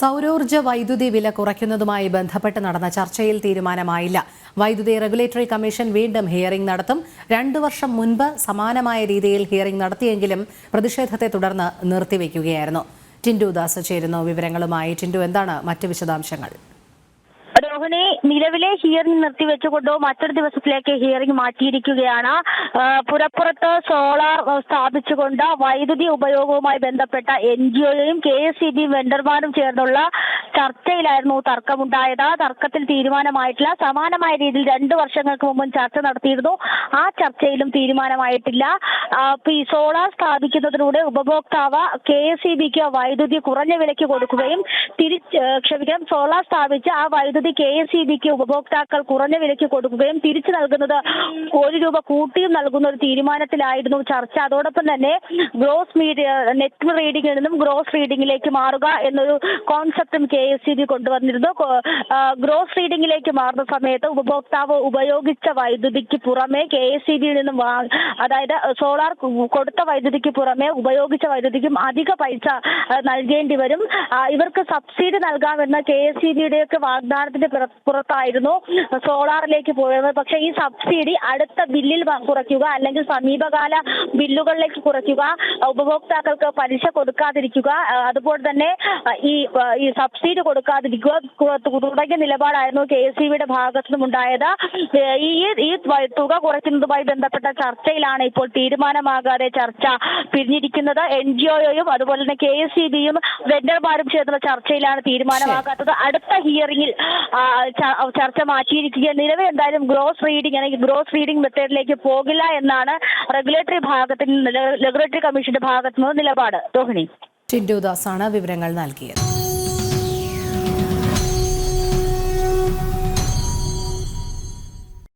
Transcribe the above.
സൗരോർജ വൈദ്യുതി വില കുറയ്ക്കുന്നതുമായി ബന്ധപ്പെട്ട് നടന്ന ചർച്ചയിൽ തീരുമാനമായില്ല. വൈദ്യുതി റെഗുലേറ്ററി കമ്മീഷൻ വീണ്ടും ഹിയറിംഗ് നടത്തും. രണ്ടു വർഷം മുൻപ് സമാനമായ രീതിയിൽ ഹിയറിംഗ് നടത്തിയെങ്കിലും പ്രതിഷേധത്തെ തുടർന്ന് നിർത്തിവെക്കുകയായിരുന്നു. ടിൻഡു ദാസ് ചേരുന്നു വിവരങ്ങളുമായി. ടിൻഡു എന്താണ് മറ്റ് വിശദാംശങ്ങൾ? രോഹിണി നിലവിലെ ഹിയറിംഗ് നിർത്തിവെച്ചുകൊണ്ട് മറ്റൊരു ദിവസത്തിലേക്ക് ഹിയറിംഗ് മാറ്റിയിരിക്കുകയാണ്. പുരപ്പുറത്ത് സോളാർ സ്ഥാപിച്ചുകൊണ്ട് വൈദ്യുതി ഉപയോഗവുമായി ബന്ധപ്പെട്ട എൻ ജി ഒയും കെ എസ് സി ബി വെണ്ടർമാരും ചേർന്നുള്ള ചർച്ചയിലായിരുന്നു തർക്കമുണ്ടായത്. തർക്കത്തിൽ തീരുമാനമായിട്ടില്ല. സമാനമായ രീതിയിൽ രണ്ട് വർഷങ്ങൾക്ക് മുമ്പും ചർച്ച നടത്തിയിരുന്നു. ആ ചർച്ചയിലും തീരുമാനമായിട്ടില്ല. ഈ സോളാർ സ്ഥാപിക്കുന്നതിലൂടെ ഉപഭോക്താവ് കെ എസ് ഇ ബിക്ക് വൈദ്യുതി കുറഞ്ഞ വിലയ്ക്ക് കൊടുക്കുകയും തിരിച്ച് ക്ഷമിക്കണം സോളാർ സ്ഥാപിച്ച് ആ വൈദ്യുതി കെ എസ് സി ബിക്ക് ഉപഭോക്താക്കൾ കുറഞ്ഞ വിലയ്ക്ക് കൊടുക്കുകയും തിരിച്ചു നൽകുന്നത് ഒരു രൂപ കൂട്ടിയും നൽകുന്ന ഒരു തീരുമാനത്തിലായിരുന്നു ചർച്ച. അതോടൊപ്പം തന്നെ ഗ്രോസ് മീഡിയ നെറ്റ് റീഡിംഗിൽ നിന്നും ഗ്രോസ് റീഡിംഗിലേക്ക് മാറുക എന്നൊരു കോൺസെപ്റ്റും കെ എസ് സി ബി കൊണ്ടുവന്നിരുന്നു. ഗ്രോസ് റീഡിംഗിലേക്ക് മാറുന്ന സമയത്ത് ഉപഭോക്താവ് ഉപയോഗിച്ച വൈദ്യുതിക്ക് പുറമെ കെ എസ് സി ബിയിൽ നിന്നും അതായത് സോളാർ കൊടുത്ത വൈദ്യുതിക്ക് പുറമെ ഉപയോഗിച്ച വൈദ്യുതിക്കും അധിക പൈസ നൽകേണ്ടി വരും. ഇവർക്ക് സബ്സിഡി നൽകാമെന്ന കെ എസ് സി ബിയുടെ ഒക്കെ വാഗ്ദാനത്തിന്റെ പുറത്തായിരുന്നു. സോളാറിലേക്ക് പോയത്. പക്ഷേ ഈ സബ്സിഡി അടുത്ത ബില്ലിൽ കുറയ്ക്കുക അല്ലെങ്കിൽ സമീപകാല ബില്ലുകളിലേക്ക് കുറയ്ക്കുക ഉപഭോക്താക്കൾക്ക് പലിശ കൊടുക്കാതിരിക്കുക അതുപോലെ തന്നെ ഈ ഈ സബ്സിഡി കൊടുക്കാതിരിക്കുക തുടങ്ങിയ നിലപാടായിരുന്നു കെ എസ് സി ഭാഗത്തു നിന്നുണ്ടായത് ഈ ഈ തുക കുറയ്ക്കുന്നതുമായി ബന്ധപ്പെട്ട ചർച്ചയിലാണ് ഇപ്പോൾ തീരുമാനമാകാതെ ചർച്ച പിരിഞ്ഞിരിക്കുന്നത്. എൻ ജി ഒയും അതുപോലെ തന്നെ കെ എസ് സി ബിയും വെണ്ടർമാരും ചേർന്ന ചർച്ചയിലാണ് തീരുമാനമാകാത്തത്. അടുത്ത ഹിയറിംഗിൽ ചർച്ച മാറ്റിയിരിക്കുക നിലവിൽ എന്തായാലും ഗ്രോസ് റീഡിംഗ് അല്ലെങ്കിൽ ഗ്രോസ് റീഡിംഗ് മെത്തേഡിലേക്ക് പോകില്ല എന്നാണ് റെഗുലേറ്ററി ഭാഗത്തിന് റെഗുലേറ്ററി കമ്മീഷന്റെ ഭാഗത്തു നിന്ന് നിലപാട്. രോഹിണി. ടിൻഡു ദാസാണ് വിവരങ്ങൾ നൽകിയത്.